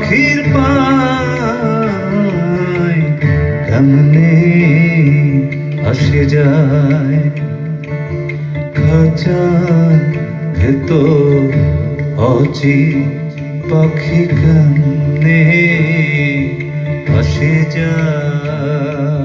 পাখির পায় কেমনে আসে যায়? খাঁচা ভেতো অচি পাখি কেমনে আসে যায়?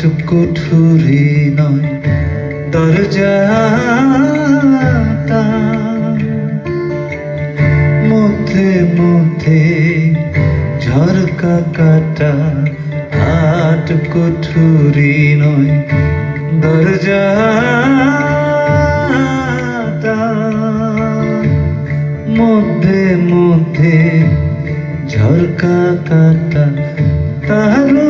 হাট কুঠুরি নয়, দরজাটা মধ্যে মধ্যে ঝরকা কাটা, হাট কুঠুরি নয়, দরজাটা মধ্যে মধ্যে ঝরকা কাটা তারও